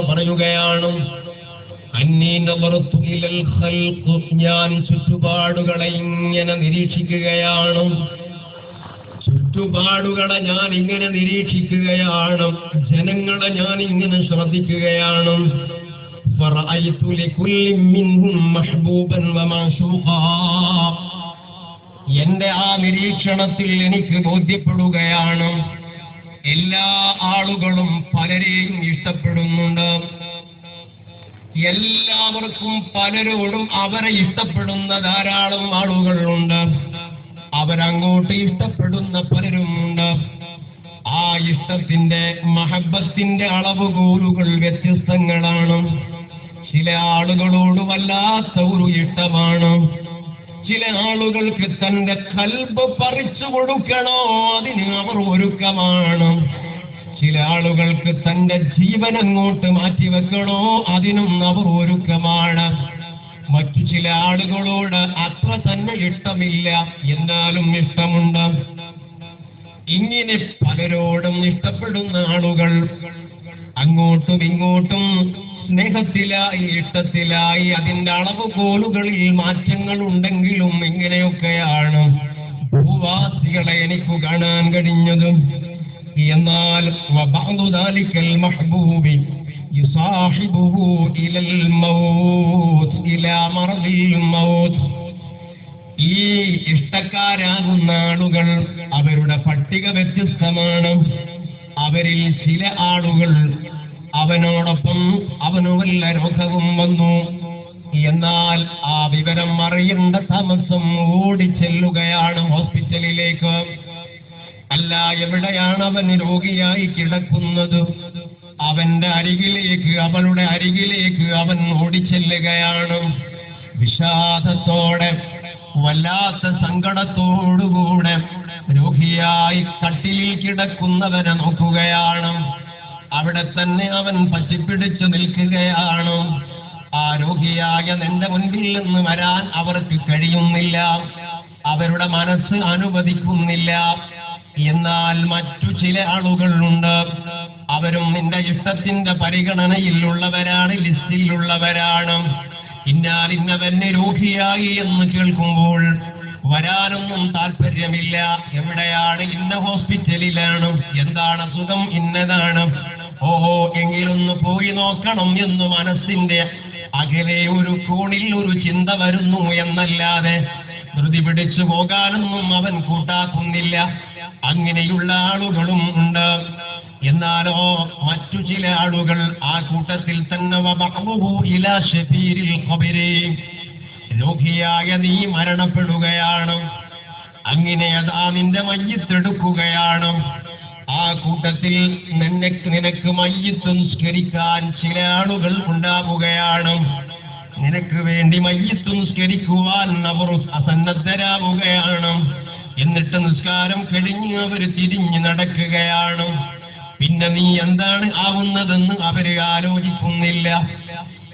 പറയുകയാണ് ഞാൻ ചുറ്റുപാടുകളെ ഇങ്ങനെ നിരീക്ഷിക്കുകയാണ്. ചുറ്റുപാടുകളെ ഞാൻ ഇങ്ങനെ നിരീക്ഷിക്കുകയാണ്. ജനങ്ങളെ ഞാൻ ഇങ്ങനെ ശ്രദ്ധിക്കുകയാണ്. എന്റെ ആ നിരീക്ഷണത്തിൽ എനിക്ക് ബോധ്യപ്പെടുകയാണ്. എല്ലാ ആളുകളും പലരെയും ഇഷ്ടപ്പെടുന്നുണ്ട്. എല്ലാവർക്കും പലരോടും അവരെ ഇഷ്ടപ്പെടുന്ന ധാരാളം ആളുകളുണ്ട്. അവരങ്ങോട്ട് ഇഷ്ടപ്പെടുന്ന പലരുമുണ്ട്. ആ ഇഷ്ടത്തിന്റെ മഹബത്തിന്റെ അളവുകോലുകൾ വ്യത്യസ്തങ്ങളാണ്. ചില ആളുകളോട് വല്ലാത്ത ഒരു ഇഷ്ടമാണ്. ചില ആളുകൾക്ക് തന്റെ കൽബ് പറിച്ചു കൊടുക്കണോ? അതിന് അവർ ഒരുക്കമാണ്. ചില ആളുകൾക്ക് തന്റെ ജീവൻ അങ്ങോട്ട് മാറ്റിവെക്കണോ അതിനും അവർ ഒരുക്കമാണ്. മറ്റു ചില ആളുകളോട് അത്ര തന്നെ ഇഷ്ടമില്ല. എന്നാലും ഇഷ്ടമുണ്ട്. ഇങ്ങനെ പലരോടും ഇഷ്ടപ്പെടുന്ന ആളുകൾ അങ്ങോട്ടും ഇങ്ങോട്ടും സ്നേഹത്തിലായി ഇഷ്ടത്തിലായി അതിന്റെ അളവ് കോളുകളിൽ മാറ്റങ്ങൾ ഉണ്ടെങ്കിലും ഇങ്ങനെയൊക്കെയാണ് ഭൂവാസികളെ എനിക്ക് കാണാൻ കഴിഞ്ഞതും. എന്നാൽ മഹബൂബി ഈ ഇഷ്ടക്കാരാകുന്ന ആളുകൾ അവരുടെ പട്ടിക വ്യത്യസ്തമാണ്. അവരിൽ ചില ആളുകൾ അവനോടൊപ്പം അവനു വല്ല രോഗവും വന്നു. എന്നാൽ ആ വിവരം അറിയേണ്ട താമസം ഓടിച്ചെല്ലുകയാണ് ഹോസ്പിറ്റലിലേക്ക്. അല്ല എവിടെയാണ് അവൻ രോഗിയായി കിടക്കുന്നത്? അവന്റെ അരികിലേക്ക് അവളുടെ അരികിലേക്ക് അവൻ ഓടിച്ചെല്ലുകയാണ് വിഷാദത്തോടെ വല്ലാത്ത സങ്കടത്തോടുകൂടെ രോഗിയായി കട്ടിലിൽ കിടക്കുന്നവരെ നോക്കുകയാണ്. അവിടെ തന്നെ അവൻ പറ്റിപ്പിടിച്ചു നിൽക്കുകയാണ്. ആ രോഗിയായ നിന്റെ മുൻപിൽ നിന്ന് വരാൻ അവർക്ക് കഴിയുന്നില്ല. അവരുടെ മനസ്സ് അനുവദിക്കുന്നില്ല. എന്നാൽ മറ്റു ചില ആളുകളുണ്ട്. അവരും നിന്റെ ഇഷ്ടത്തിന്റെ പരിഗണനയിലുള്ളവരാണ് ലിസ്റ്റിലുള്ളവരാണ്. ഇന്നാൽ തന്നെ രോഗിയായി എന്ന് കേൾക്കുമ്പോൾ വരാനൊന്നും താല്പര്യമില്ല എവിടെയാണ് ഇന്ന ഹോസ്പിറ്റലിലാണ്? എന്താണ് സുഖം ഇന്നതാണ്. ഓഹോ എങ്കിലൊന്ന് പോയി നോക്കണം എന്ന് മനസ്സിന്റെ അകലെ ഒരു കോണിൽ ഒരു ചിന്ത വരുന്നു എന്നല്ലാതെ ധൃതി പിടിച്ചു പോകാനൊന്നും അവൻ കൂട്ടാക്കുന്നില്ല. അങ്ങനെയുള്ള ആളുകളും ഉണ്ട്. എന്നാലോ മറ്റു ചില ആളുകൾ ആ കൂട്ടത്തിൽ തന്നെ രോഗിയായ നീ മരണപ്പെടുകയാണ്. അങ്ങനെ അതാ നിന്റെ മയ്യത്തെടുക്കുകയാണ്. ആ കൂട്ടത്തിൽ നിനക്ക് നിനക്ക് മയ്യത്ത് നിസ്കരിക്കാൻ ചില ആളുകൾ ഉണ്ടാവുകയാണ്. നിനക്ക് വേണ്ടി മയ്യത്ത് നിസ്കരിക്കുവാൻ അവർ അസന്നദ്ധരാവുകയാണ്. എന്നിട്ട് നിസ്കാരം കഴിഞ്ഞ് അവർ തിരിഞ്ഞു നടക്കുകയാണ്. പിന്നെ നീ എന്താണ് ആവുന്നതെന്ന് അവർ ആലോചിക്കുന്നില്ല.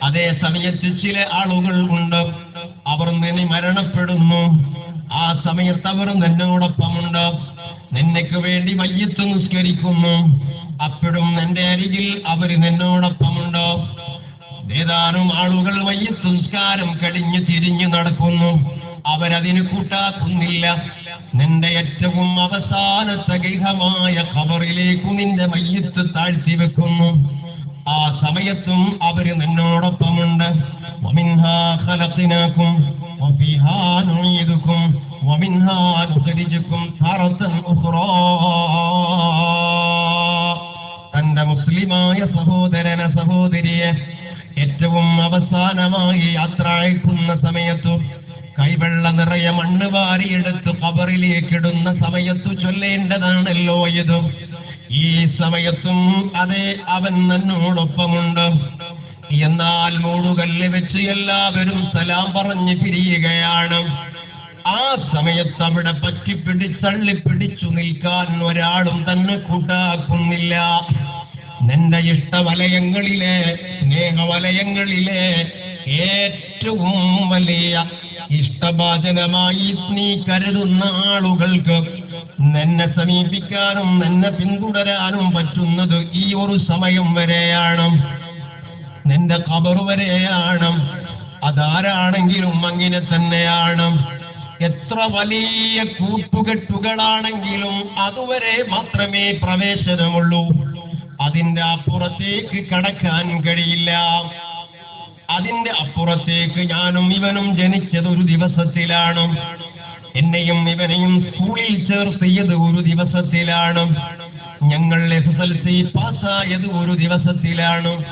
അതേ സമയത്ത് ചില ആളുകൾ ഉണ്ട്. അവർ നിന്നെ മരണപ്പെടുന്നു. ആ സമയത്ത് അവർ നിന്നോടൊപ്പമുണ്ട്. നിനക്ക് വേണ്ടി മയ്യത്ത് നിസ്കരിക്കുന്നു. അപ്പോഴും നിന്റെ അരികിൽ അവർ നിന്നോടൊപ്പമുണ്ടോ? ഏതാനും ആളുകൾ മയ്യത്ത് നിസ്കാരം കഴിഞ്ഞ് തിരിഞ്ഞു നടക്കുന്നു. അവരതിന് കൂട്ടാക്കുന്നില്ല. നിന്റെ ഏറ്റവും അവസാനത്തെ ഗൈഹമായ ഖബറിലേക്കു നിന്റെ മയ്യത്ത് താഴ്ത്തി വെക്കുന്നു. ആ സമയത്തും അവർ നിന്നോടൊപ്പമുണ്ട്. ومنها خلقناكم وفيها نعيدكم ومنها نخرجكم تارة أخرى തന്റെ മുസ്ലിമായ സഹോദരന സഹോദരിയെ ഏറ്റവും അവസാനമായി യാത്ര അയക്കുന്ന സമയത്തു കൈവെള്ള നിറയെ മണ്ണ് വാരിയെടുത്ത് കബറിലേക്കിടുന്ന സമയത്തു ചൊല്ലേണ്ടതാണല്ലോ ഇത് ഈ സമയത്തും അതെ അവൻ എന്നോടൊപ്പമുണ്ട് എന്നാൽ മൂടുകല്ല് വെച്ച് എല്ലാവരും സലാം പറഞ്ഞ് പിരിയുകയാണ് ആ സമയത്ത് അവിടെ പറ്റിപ്പിടിച്ചള്ളി പിടിച്ചു നിൽക്കാൻ ഒരാളും തന്നെ കൂട്ടാക്കുന്നില്ല. നിന്റെ ഇഷ്ടവലയങ്ങളിലെ സ്നേഹവലയങ്ങളിലെ ഏറ്റവും വലിയ ഇഷ്ടഭാജനമായി നീ കരുതുന്ന ആളുകൾക്ക് നിന്നെ സമീപിക്കാനും നിന്നെ പിന്തുടരാനും പറ്റുന്നത് ഈ ഒരു സമയം വരെയാണ്. നിന്റെ കബർ വരെയാണ്. അതാരാണെങ്കിലും അങ്ങനെ തന്നെയാണ്. എത്ര വലിയ കൂട്ടുകെട്ടുകളാണെങ്കിലും അതുവരെ മാത്രമേ പ്രവേശനമുള്ളൂ. അതിന്റെ അപ്പുറത്തേക്ക് കടക്കാൻ കഴിയില്ല. അതിന്റെ അപ്പുറത്തേക്ക് ഞാനും ഇവനും ജനിച്ചത് ഒരു ദിവസത്തിലാണ്. എന്നെയും ഇവനെയും സ്കൂളിൽ ചേർത്തിയത് ഒരു ദിവസത്തിലാണ്. ഞങ്ങൾ എസ് എസ് എൽ സി പാസ്സായത് ഒരു ദിവസത്തിലാണ്.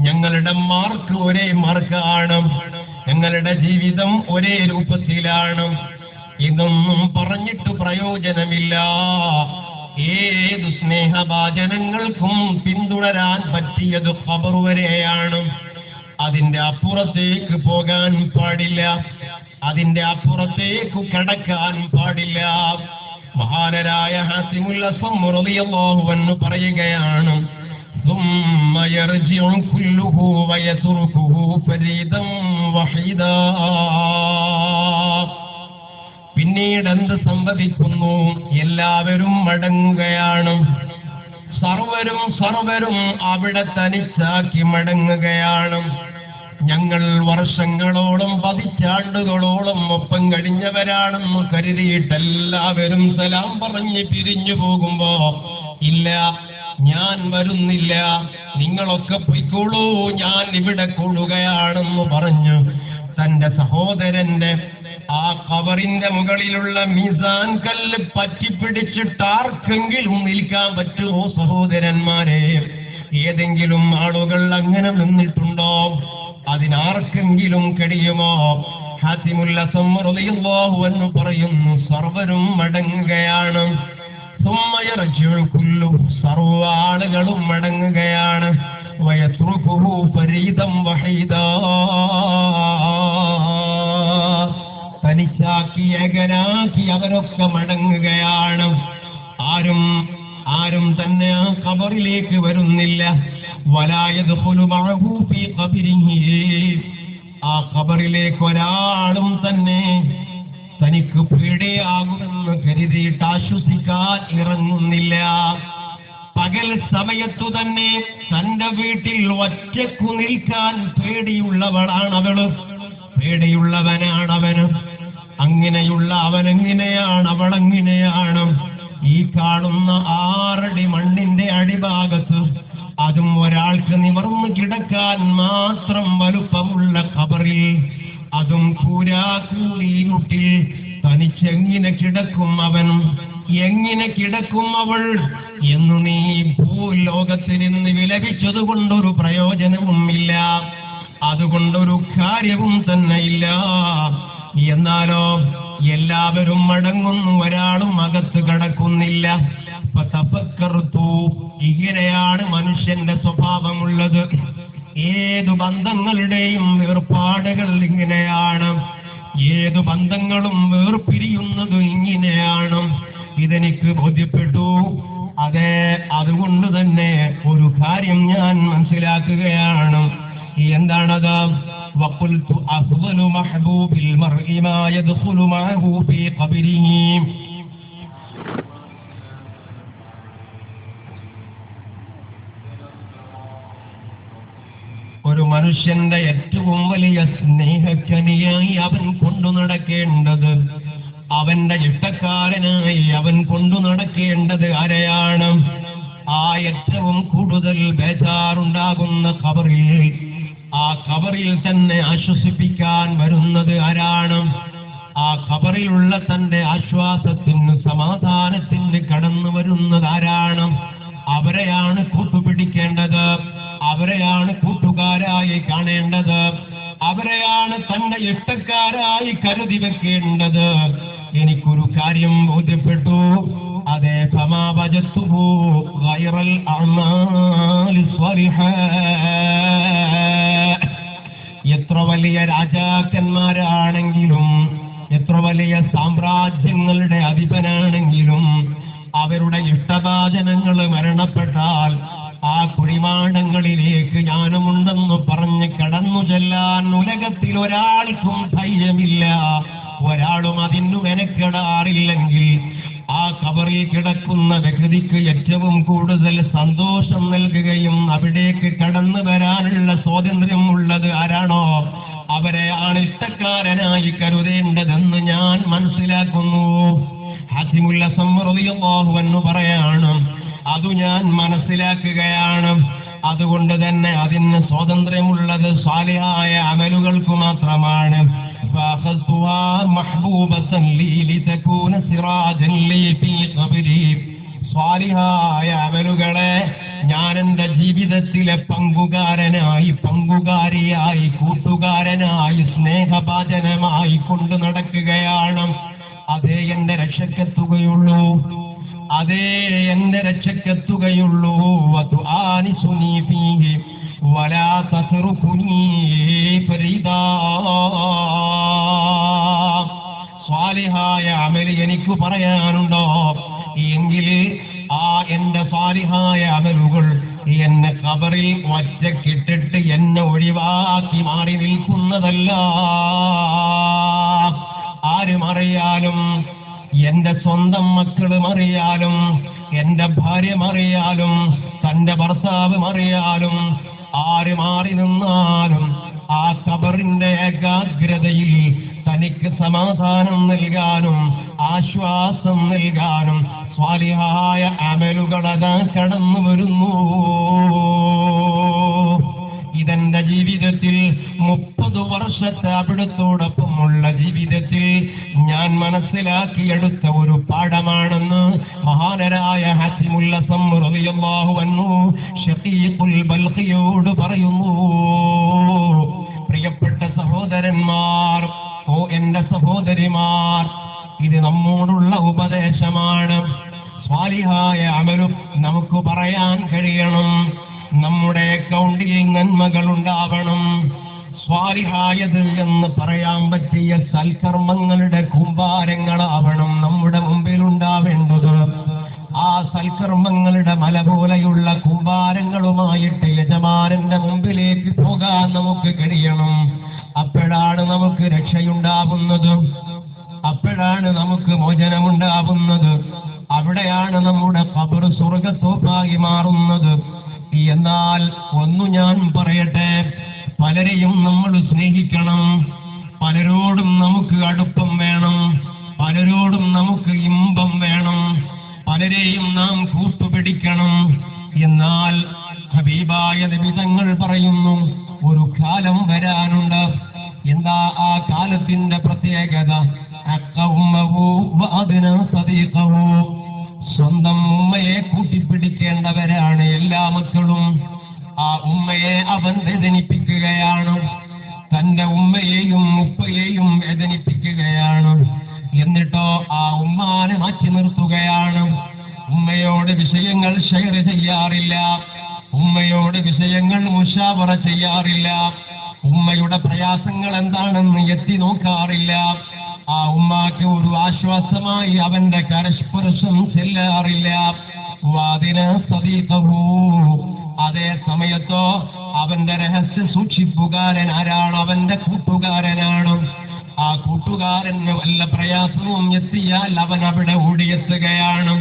ഞങ്ങളുടെ മാർക്ക് ഒരേ മാർക്കാണ്. ഞങ്ങളുടെ ജീവിതം ഒരേ രൂപത്തിലാണ്. ഇതൊന്നും പറഞ്ഞിട്ട് പ്രയോജനമില്ല. ഏത് സ്നേഹഭാചനങ്ങൾക്കും പിന്തുടരാൻ പറ്റിയത് ഖബർ വരെയാണ്. അതിന്റെ അപ്പുറത്തേക്ക് പോകാൻ പാടില്ല. അതിന്റെ അപ്പുറത്തേക്ക് കടക്കാൻ പാടില്ല. മഹാനരായ ഹാസിമുല്ല പറയുകയാണ് ثم يرجع كله ويتركه فريدا وحيدا പിന്നീട് എന്ത് സംഭവിക്കുന്നു എല്ലാവരും മടങ്ങുകയാണ് സർവരും സർവരും അവിടെ തനിച്ചാക്കി മടങ്ങുകയാണ് ഞങ്ങൾ വർഷങ്ങളോളം പതിറ്റാണ്ടുകളോളം ഒപ്പം കഴിഞ്ഞവരാണെന്ന് കരുതിയിട്ട് എല്ലാവരും സലാം പറഞ്ഞ് പിരിഞ്ഞു പോകുമ്പോ ഇല്ല ഞാൻ വരുന്നില്ല. നിങ്ങളൊക്കെ പൊയ്ക്കോളൂ. ഞാൻ ഇവിടെ കൂടുകയാണെന്ന് പറഞ്ഞു. തന്റെ സഹോദരന്റെ ആ കവറിന്റെ മുകളിലുള്ള മീസാൻ കല്ല് പറ്റിപ്പിടിച്ചിട്ട് ആർക്കെങ്കിലും നിൽക്കാൻ പറ്റുമോ സഹോദരന്മാരെ? ഏതെങ്കിലും ആളുകൾ അങ്ങനെ നിന്നിട്ടുണ്ടോ? അതിനാർക്കെങ്കിലും കഴിയുമോ? ഹാസിമുല്ല സമ്മറിയാഹു എന്ന് പറയുന്നു സർവരും മടങ്ങുകയാണ്. സുമ്മയറച്ചുള്ളു സർവ ആളുകളും മടങ്ങുകയാണ് വയത്രുക്കുഹു പരീതം തനിച്ചാക്കി ഏകനാക്കി അവരൊക്കെ മടങ്ങുകയാണ്. ആരും ആരും തന്നെ ആ കബറിലേക്ക് വരുന്നില്ല. വലായത് ആ കബറിലേക്ക് ഒരാളും തന്നെ തനിക്ക് പേടിയാകുമെന്ന് കരുതിയിട്ട് ആശ്വസിക്കാൻ ഇറങ്ങുന്നില്ല. പകൽ സമയത്തു തന്നെ തന്റെ വീട്ടിൽ ഒറ്റക്കു നിൽക്കാൻ പേടിയുള്ളവളാണ് അവൾ. പേടിയുള്ളവനാണ് അവന് അങ്ങനെയുള്ള അവനെങ്ങനെയാണ് അവളെങ്ങനെയാണ്? ഈ കാണുന്ന ആറടി മണ്ണിന്റെ അടിഭാഗത്ത് അതും ഒരാൾക്ക് നിവർന്നു കിടക്കാൻ മാത്രം വലുപ്പമുള്ള ഖബറിൽ അതും കൂരാക്കൂടിയിരുട്ടിൽ തനിച്ചെങ്ങനെ കിടക്കും അവൻ? എങ്ങനെ കിടക്കും അവൾ? എന്നു നീ ഭൂലോകത്തിൽ നിന്ന് വിലപിച്ചത് കൊണ്ടൊരു പ്രയോജനവും ഇല്ല. അതുകൊണ്ടൊരു കാര്യവും തന്നെ ഇല്ല എന്നാലോ എല്ലാവരും മടങ്ങുന്നു ഒരാളും അകത്ത് കടക്കുന്നില്ല. ഇങ്ങനെയാണ് മനുഷ്യന്റെ സ്വഭാവമുള്ളത്. ഏതു ബന്ധങ്ങളുടെയും വേർപാടുകൾ ഇങ്ങനെയാണ് ഏതു ബന്ധങ്ങളും വേർപിരിയുന്നത് ഇങ്ങനെയാണ് ഇതെനിക്ക് ബോധ്യപ്പെട്ടു അതെ അതുകൊണ്ട് തന്നെ ഒരു കാര്യം ഞാൻ മനസ്സിലാക്കുകയാണ് എന്താണത് وقلت أفضل محبوب المرء ما يدخل معه في قبره മനുഷ്യന്റെ ഏറ്റവും വലിയ സ്നേഹക്കനിയായി അവൻ കൊണ്ടു നടക്കേണ്ടത്. അവന്റെ ഇഷ്ടക്കാരനായി അവൻ കൊണ്ടു നടക്കേണ്ടത് ആരെയാണ്? ആ ഏറ്റവും കൂടുതൽ ബേജാറുണ്ടാകുന്ന കവറിൽ ആ കവറിൽ തന്നെ ആശ്വസിപ്പിക്കാൻ വരുന്നത് ആരാണ്? ആ കവറിലുള്ള തന്റെ ആശ്വാസത്തിന് സമാധാനത്തിന് കടന്നു വരുന്നത് ആരാണ്? അവരെയാണ് കൂട്ടുപിടിക്കേണ്ടത്. അവരെയാണ് കൂട്ടുകാരായി കാണേണ്ടത്? അവരെയാണ് തന്റെ ഇഷ്ടക്കാരായി കരുതി വെക്കേണ്ടത്. എനിക്കൊരു കാര്യം ബോധ്യപ്പെട്ടു. അതേ അഅ്മാലി സ്വാലിഹാ. എത്ര വലിയ രാജാക്കന്മാരാണെങ്കിലും എത്ര വലിയ സാമ്രാജ്യങ്ങളുടെ അധിപനാണെങ്കിലും അവരുടെ ഇഷ്ടഭാചനങ്ങൾ മരണപ്പെട്ടാൽ ആ കുഴിമാടങ്ങളിലേക്ക് ഞാനുമുണ്ടെന്ന് പറഞ്ഞ് കടന്നു ചെല്ലാൻ ഉലകത്തിൽ ഒരാൾക്കും ധൈര്യമില്ല. ഒരാളും അതിനു മെനക്കെടാറില്ലെങ്കിൽ ആ കബറിൽ കിടക്കുന്ന വ്യക്തിക്ക് ഏറ്റവും കൂടുതൽ സന്തോഷം നൽകുകയും അവിടേക്ക് കടന്നു വരാനുള്ള സ്വാതന്ത്ര്യം ഉള്ളത് ആരാണോ? അവരെ ആണ് ഇഷ്ടക്കാരനായി കരുതേണ്ടതെന്ന് ഞാൻ മനസ്സിലാക്കുന്നു. ഹാസിമുല്ല സമ്മറിയാഹു എന്ന് പറയാണ് അതു ഞാൻ മനസ്സിലാക്കുകയാണ്. അതുകൊണ്ട് തന്നെ അതിന് സ്വാതന്ത്ര്യമുള്ളത് സ്വാലിഹായ അമലുകൾക്ക് മാത്രമാണ്. സ്വാലിഹായ അമലുകളെ ഞാൻ എന്റെ ജീവിതത്തിലെ പങ്കുകാരനായി പങ്കുകാരിയായി കൂട്ടുകാരനായി സ്നേഹപാചനമായി കൊണ്ടു നടക്കുകയാണ്. അതേ എന്റെ അതേ എന്റെ രക്ഷക്കെത്തുകയുള്ളൂ സ്വാലിഹായ അമലി എനിക്ക് പറയാനുണ്ടോ? എങ്കിൽ ആ എന്റെ സ്വാലിഹായ അമലുകൾ എന്നെ കബറിൽ ഒറ്റക്കിട്ടിട്ട് എന്നെ ഒഴിവാക്കി മാറി നിൽക്കുന്നതല്ല. ആരും അറിയാലും എന്റെ സ്വന്തം മക്കൾ മറിയാലും എന്റെ ഭാര്യ മറിയാലും തന്റെ ഭർത്താവ് മറിയാലും ആര് മാറി നിന്നാലും ആ കബറിന്റെ ഏകാഗ്രതയിൽ തനിക്ക് സമാധാനം നൽകാനും ആശ്വാസം നൽകാനും സ്വാലിഹായ അമലുകളതാ കടന്നു വരുന്നു ഇതെന്റെ ജീവിതത്തിൽ മുപ്പത് വർഷത്തെ അവിടത്തോടൊപ്പമുള്ള ജീവിതത്തിൽ ഞാൻ മനസ്സിലാക്കിയെടുത്ത ഒരു പാഠമാണെന്ന് മഹാനരായ ഹസിമുള്ള സമ്മറിയാഹു വന്നു ഷഫീഖുൽ ബൽഖിയോട് പറയുന്നു. പ്രിയപ്പെട്ട സഹോദരന്മാർ ഓ എന്റെ സഹോദരിമാർ ഇത് നമ്മോടുള്ള ഉപദേശമാണ്. സ്വാലിഹായ അമലും നമുക്ക് പറയാൻ കഴിയണം. നമ്മുടെ അക്കൗണ്ടിൽ നന്മകൾ ഉണ്ടാവണം സ്വാലിഹായത് എന്ന് പറയാൻ പറ്റിയ സൽക്കർമ്മങ്ങളുടെ കുമ്പാരങ്ങളാവണം നമ്മുടെ മുമ്പിൽ ഉണ്ടാവേണ്ടത്. ആ സൽക്കർമ്മങ്ങളുടെ മല പോലെയുള്ള കുമ്പാരങ്ങളുമായിട്ട് യജമാനന്റെ മുമ്പിലേക്ക് പോകാൻ നമുക്ക് കഴിയണം. അപ്പോഴാണ് നമുക്ക് രക്ഷയുണ്ടാവുന്നത്. അപ്പോഴാണ് നമുക്ക് മോചനമുണ്ടാവുന്നത്. അവിടെയാണ് നമ്മുടെ കബർ സ്വർഗത്തോപ്പായി മാറുന്നത്. എന്നാൽ ഒന്നു ഞാൻ പറയട്ടെ പലരെയും നമ്മൾ സ്നേഹിക്കണം. പലരോടും നമുക്ക് അടുപ്പം വേണം. പലരോടും നമുക്ക് ഇമ്പം വേണം. പലരെയും നാം കൂട്ടുപിടിക്കണം. എന്നാൽ ഹബീബായ നിമിതങ്ങൾ പറയുന്നു ഒരു കാലം വരാനുണ്ട്. എന്താ ആ കാലത്തിന്റെ പ്രത്യേകത? അക്കവും സ്വന്തം ഉമ്മയെ കൂട്ടിപ്പിടിക്കേണ്ടവരാണ് എല്ലാ മക്കളും. ആ ഉമ്മയെ അവൻ വേദനിപ്പിക്കുകയാണ്. തന്റെ ഉമ്മയെയും ഉപ്പയെയും വേദനിപ്പിക്കുകയാണ്. എന്നിട്ടോ ആ ഉമ്മാനെ മാറ്റി നിർത്തുകയാണ്. ഉമ്മയോട് വിഷയങ്ങൾ ഷെയർ ചെയ്യാറില്ല. ഉമ്മയോട് വിഷയങ്ങൾ മുഷാവറ ചെയ്യാറില്ല. ഉമ്മയുടെ പ്രയാസങ്ങൾ എന്താണെന്ന് എത്തി നോക്കാറില്ല. ആ ഉമ്മാക്ക് ഒരു ആശ്വാസമായി അവന്റെ കരസ്പർശം ചെല്ലാറില്ല. അതേ സമയത്തോ അവന്റെ രഹസ്യ സൂക്ഷിപ്പുകാരൻ ആരാണ്? അവന്റെ കൂട്ടുകാരനാണ്? ആ കൂട്ടുകാരന് വല്ല പ്രയാസവും എത്തിയാൽ അവൻ അവിടെ ഓടിയെത്തുകയാണ്.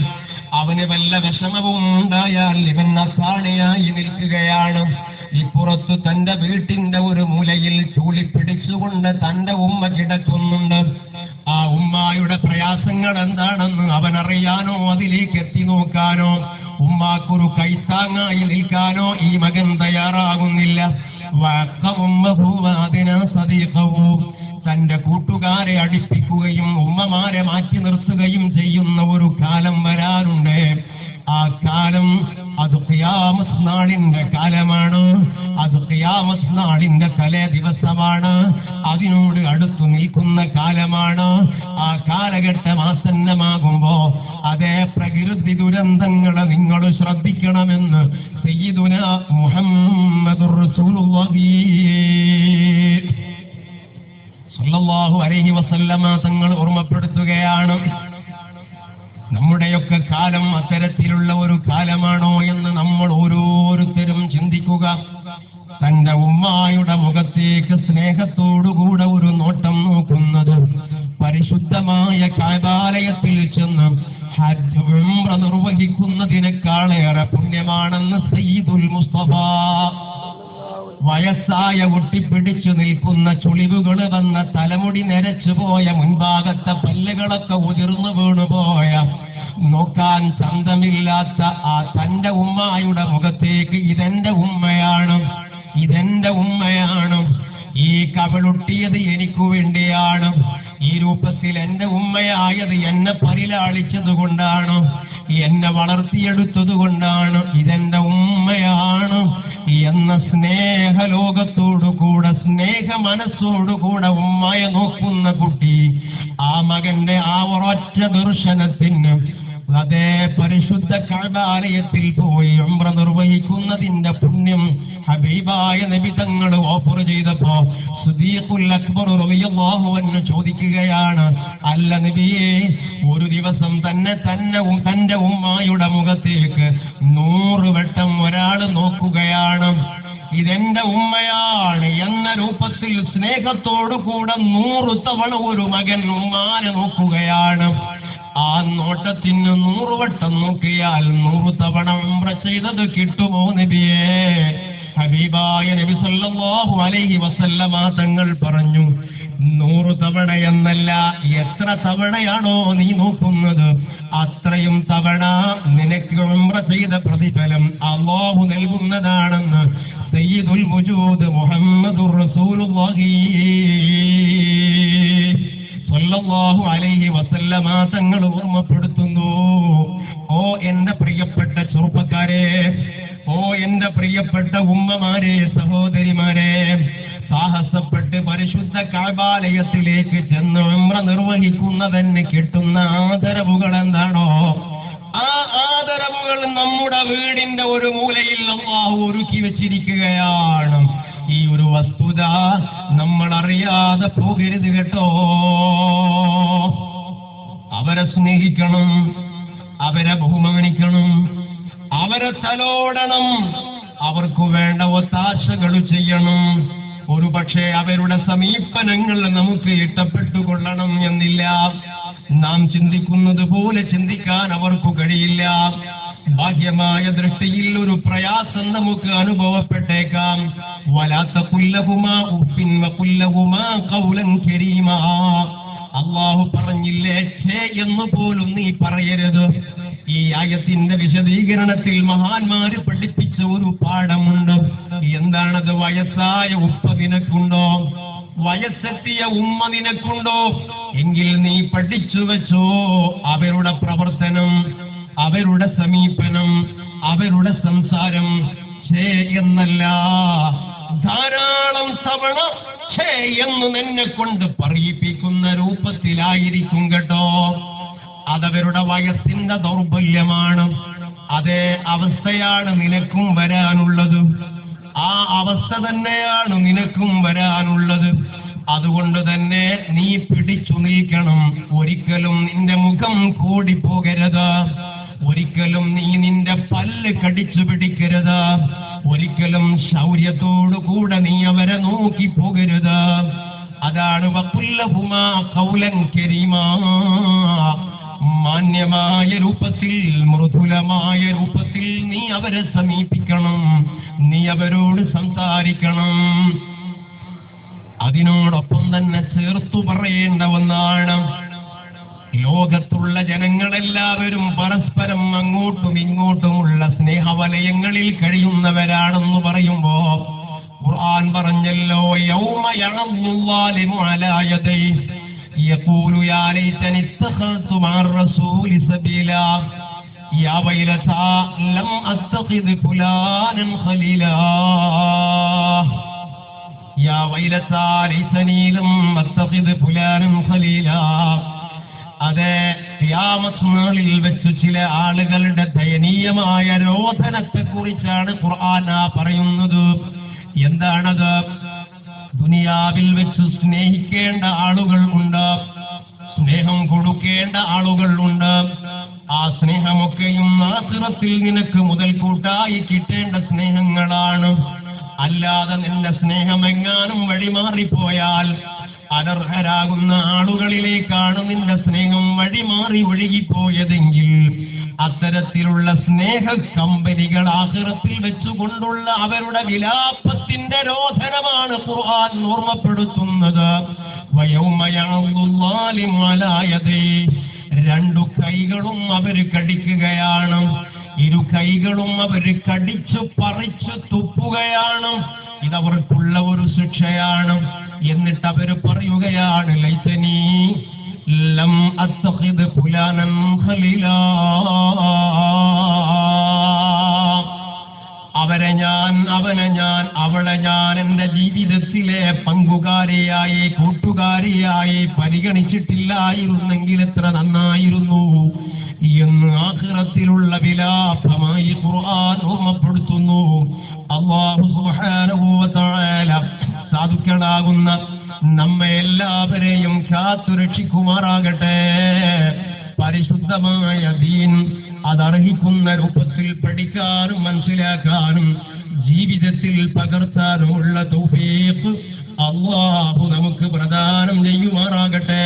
അവന് വല്ല വിഷമവും ഉണ്ടായാൽ ഇവൻ അസാണിയായി നിൽക്കുകയാണ്. ഇപ്പുറത്ത് തന്റെ വീട്ടിന്റെ ഒരു മൂലയിൽ ചൂളി പിടിച്ചുകൊണ്ട് തന്റെ ഉമ്മ കിടക്കുന്നുണ്ട്. ആ ഉമ്മായുടെ പ്രയാസങ്ങൾ എന്താണെന്ന് അവൻ അറിയാനോ അതിലേക്ക് എത്തി നോക്കാനോ? ഉമ്മാക്കൊരു കൈത്താങ്ങായി നിൽക്കാനോ ഈ മകൻ തയ്യാറാകുന്നില്ല. തന്റെ കൂട്ടുകാരെ അടിപ്പിക്കുകയും ഉമ്മമാരെ മാറ്റി നിർത്തുകയും ചെയ്യുന്ന ഒരു കാലം വരാനുണ്ട്. ആ കാലം അത് ഖിയാമസ് നാളിന്റെ കാലമാണ്. അത് ഖിയാമസ് നാളിന്റെ തലേ ദിവസമാണ്. അതിനോട് അടുത്തു നിൽക്കുന്ന കാലമാണ്. ആ കാലഘട്ടം ആസന്നമാകുമ്പോ അതേ പ്രകൃതി ദുരന്തങ്ങളെ നിങ്ങൾ ശ്രദ്ധിക്കണമെന്ന് സയ്യിദുന മുഹമ്മദ് സല്ലല്ലാഹു അലൈഹി വസല്ലമ തങ്ങൾ ഓർമ്മപ്പെടുത്തുകയാണ്. നമ്മുടെയൊക്കെ കാലം അത്തരത്തിലുള്ള ഒരു കാലമാണോ എന്ന് നമ്മൾ ഓരോരുത്തരും ചിന്തിക്കുക. തന്റെ ഉമ്മായുടെ മുഖത്തേക്ക് സ്നേഹത്തോടുകൂടെ ഒരു നോട്ടം നോക്കുന്നത്. പരിശുദ്ധമായ കാതാലയത്തിൽ ചെന്ന് ഹജ്ജ് ഉംറ നിർവഹിക്കുന്നതിനേക്കാളേറെ പുണ്യമാണെന്ന് സയ്യിദുൽ മുസ്തഫ. വയസ്സായ ഒട്ടിപ്പിടിച്ചു നിൽക്കുന്ന ചുളിവുകൾ വന്ന തലമുടി നരച്ചു പോയ മുൻഭാഗത്തെ പല്ലുകളൊക്കെ ഉതിർന്നു വീണുപോയ നോക്കാൻ ചന്തമില്ലാത്ത ആ തന്റെ ഉമ്മായുടെ മുഖത്തേക്ക് ഇതെന്റെ ഉമ്മയാണ് ഇതെന്റെ ഉമ്മയാണ്. ഈ കവളൊട്ടിയത് എനിക്കു വേണ്ടിയാണ്. ഈ രൂപത്തിൽ എന്റെ ഉമ്മയായത് എന്നെ പരിലാളിച്ചത് കൊണ്ടാണ് എന്നെ വളർത്തിയെടുത്തത് കൊണ്ടാണ് ഇതെന്റെ ഉമ്മയാണ്. എന്ന സ്നേഹലോകത്തോടു കൂടെ സ്നേഹ മനസ്സോടുകൂടെ ഉമ്മയെ നോക്കുന്ന കുട്ടി ആ മകന്റെ ആ ഒരൊറ്റ ദർശനത്തിന് അതേ പരിശുദ്ധ കഴബാലയത്തിൽ പോയി ഉംറ നിർവഹിക്കുന്നതിന്റെ പുണ്യം ഹബീബായ നബി തങ്ങൾ ഓഫർ ചെയ്തപ്പോ സുദീഖുൽ അക്ബർ റളിയല്ലാഹു ചോദിക്കുകയാണ് അല്ല നബിയെ ദിവസം തന്നെ തന്നെ തന്റെ ഉമ്മായുടെ മുഖത്തേക്ക് നൂറ് വട്ടം ഒരാൾ നോക്കുകയാണ്. ഇതെന്റെ ഉമ്മയാണ്. എന്ന രൂപത്തിൽ സ്നേഹത്തോടു കൂടെ നൂറ് തവണ ഒരു മകൻ ഉമ്മാനെ നോക്കുകയാണ്. ആ നോട്ടത്തിന് നൂറ് വട്ടം നോക്കിയാൽ നൂറ് തവണ ഉമ്ര ചെയ്തത് കിട്ടുമോ നബിയേ? ഹബീബായ നബി സല്ലല്ലാഹു അലൈഹി വസല്ലമ തങ്ങൾ പറഞ്ഞു നൂറ് തവണയെന്നല്ല എത്ര തവണയാണോ നീ നോക്കുന്നത്? അത്രയും തവണ നിനക്ക് ഉമ്ര ചെയ്ത പ്രതിഫലം അള്ളാഹു നൽകുന്നതാണെന്ന് സയ്യിദുൽ മുജൂദ് മുഹമ്മദുർ റസൂലുള്ളാഹി സല്ലല്ലാഹു അലൈഹി വസല്ലമ തങ്ങൾ ഓർമ്മപ്പെടുത്തുന്നു. ഓ എന്റെ പ്രിയപ്പെട്ട ചെറുപ്പക്കാരെ ഓ എന്റെ പ്രിയപ്പെട്ട ഉമ്മമാരെ സഹോദരിമാരെ സാഹസപ്പെട്ട് പരിശുദ്ധ കാബാലയത്തിലേക്ക് ചെന്ന് ഉമ്ര നിർവഹിക്കുന്നതന് കിട്ടുന്ന ആദരവുകൾ എന്താണോ? ആ ആദരവുകൾ നമ്മുടെ വീടിന്റെ ഒരു മൂലയിൽ അള്ളാഹു ഒരുക്കി വെച്ചിരിക്കുകയാണ്. ഈ ഒരു വസ്തുത നമ്മൾ അറിയാതെ പോകരുത് കേട്ടോ. അവരെ സ്നേഹിക്കണം അവരെ ബഹുമാനിക്കണം അവരെ തലോടണം അവർക്ക് വേണ്ട ഒത്താശകൾ ചെയ്യണം. ഒരു പക്ഷേ അവരുടെ സമീപനങ്ങൾ നമുക്ക് ഇഷ്ടപ്പെട്ടുകൊള്ളണം എന്നില്ല. നാം ചിന്തിക്കുന്നത് പോലെ ചിന്തിക്കാൻ അവർക്ക് കഴിയില്ല. ബാഹ്യമായ ദൃഷ്ടിയിൽ ഒരു പ്രയാസം നമുക്ക് അനുഭവപ്പെട്ടേക്കാം. വലാത്ത പുല്ലവുമാ ഉപ്പിന്മ പുല്ലവുമാ കൗലൻ കരീമാ. അള്ളാഹു പറഞ്ഞില്ലേ ഛേ എന്ന് പോലും നീ പറയരുത്. ഈ ആയത്തിന്റെ വിശദീകരണത്തിൽ മഹാന്മാര് പഠിപ്പിച്ച ഒരു പാഠമുണ്ട്. എന്താണത് വയസ്സായ ഉപ്പ നിനക്കുണ്ടോ? വയസ്സെത്തിയ ഉമ്മ നിനക്കുണ്ടോ? എങ്കിൽ നീ പഠിച്ചു വെച്ചോ അവരുടെ പ്രവർത്തനം അവരുടെ സമീപനം അവരുടെ സംസാരം. ഛേ എന്നല്ല ധാരാളം തവണ എന്ന് നിന്നെ കൊണ്ട് പറയിപ്പിക്കുന്ന രൂപത്തിലായിരിക്കും കേട്ടോ. അതവരുടെ വയസ്സിന്റെ ദൗർബല്യമാണ്. അതേ അവസ്ഥയാണ് നിനക്കും വരാനുള്ളത്. ആ അവസ്ഥ തന്നെയാണ് നിനക്കും വരാനുള്ളത്. അതുകൊണ്ട് തന്നെ നീ പിടിച്ചു നീക്കണം. ഒരിക്കലും നിന്റെ മുഖം കൂടി കൂടിപ്പോകരുത്. ഒരിക്കലും നീ നിന്റെ പല്ല് കടിച്ചു പിടിക്കരുത്. ഒരിക്കലും ശൗര്യത്തോടു കൂടെ നീ അവരെ നോക്കി പോകരുത്. അതാണ് മാന്യമായ രൂപത്തിൽ മൃദുലമായ രൂപത്തിൽ നീ അവരെ സമീപിക്കണം. നീ അവരോട് സംസാരിക്കണം. അതിനോടൊപ്പം തന്നെ ചേർത്തു പറയേണ്ട ഒന്നാണ്. ലോകത്തുള്ള ജനങ്ങളെല്ലാവരും പരസ്പരം അങ്ങോട്ടും ഇങ്ങോട്ടുമുള്ള സ്നേഹവലയങ്ങളിൽ കഴിയുന്നവരാണെന്ന് പറയുമ്പോ ഖുർആൻ പറഞ്ഞല്ലോ യൗമ അലാ യഖൂലു യാ മഅർ റസൂലി يا ويلتى لم أتخذ فلانا خليلا يا ويلتى ليتني لم أتخذ فلانا خليلا അതെ യാമസ്നാളിൽ വെച്ച് ചില ആളുകളുടെ ദയനീയമായ രോധനത്തെ കുറിച്ചാണ് ഖുർആൻ ആ പറയുന്നത് എന്താണത് ദുനിയാവിൽ വെച്ച് സ്നേഹിക്കേണ്ട ആളുകൾ ഉണ്ട് സ്നേഹം കൊടുക്കേണ്ട ആളുകൾ ഉണ്ട് ആ സ്നേഹമൊക്കെയും നാസിറത്തിൽ നിനക്ക് മുതൽക്കൂട്ടായി കിട്ടേണ്ട സ്നേഹങ്ങളാണ് അല്ലാതെ നിന്റെ സ്നേഹം എങ്ങാനും വഴിമാറിപ്പോയാൽ അനർഹരാകുന്ന ആളുകളിലേക്കാണ് നിന്റെ സ്നേഹം വഴിമാറി ഒഴുകിപ്പോയതെങ്കിൽ അത്തരത്തിലുള്ള സ്നേഹ കമ്പനികൾ ആഹ്റത്തിൽ വെച്ചുകൊണ്ടുള്ള അവരുടെ വിലാപത്തിന്റെ രോധനമാണ് ഖുർആൻ ഓർമ്മപ്പെടുത്തുന്നത് വയൗമ യഅദുല്ലാലിമു അലാ യദൈഹി. രണ്ടു കൈകളും അവർ കടിക്കുകയാണ്. ഇരു കൈകളും അവർ കടിച്ചു പറിച്ചു തുപ്പുകയാണ്. ഇതവർക്കുള്ള ഒരു ശിക്ഷയാണ്. എന്നിട്ട് അവർ പറയുകയാണ് ലൈസനീ ലം അത്തഖിദ് ഫുലാനൻ ഖലീലാ. അവരെ ഞാൻ അവനെ ഞാൻ അവളെ ഞാൻ എന്റെ ജീവിതത്തിലെ പങ്കുകാരിയായി കൂട്ടുകാരിയായി പരിഗണിച്ചിട്ടില്ലായിരുന്നെങ്കിൽ എത്ര നന്നായിരുന്നു. എന്ന് ആഖിറത്തിലുള്ള വിലാപമായി ഖുർആൻ ഓർമ്മപ്പെടുത്തുന്നു. അള്ളാഹു സാധുക്കളാകുന്ന നമ്മെ എല്ലാവരെയും കാത്തുരക്ഷിക്കുമാറാകട്ടെ പരിശുദ്ധമായ ദീൻ അതറിയിക്കുന്ന രൂപത്തിൽ പഠിക്കാനും മനസ്സിലാക്കാനും ജീവിതത്തിൽ പകർത്താനുമുള്ള തൗഫീഖ് അള്ളാഹു നമുക്ക് പ്രദാനം ചെയ്യുമാറാകട്ടെ.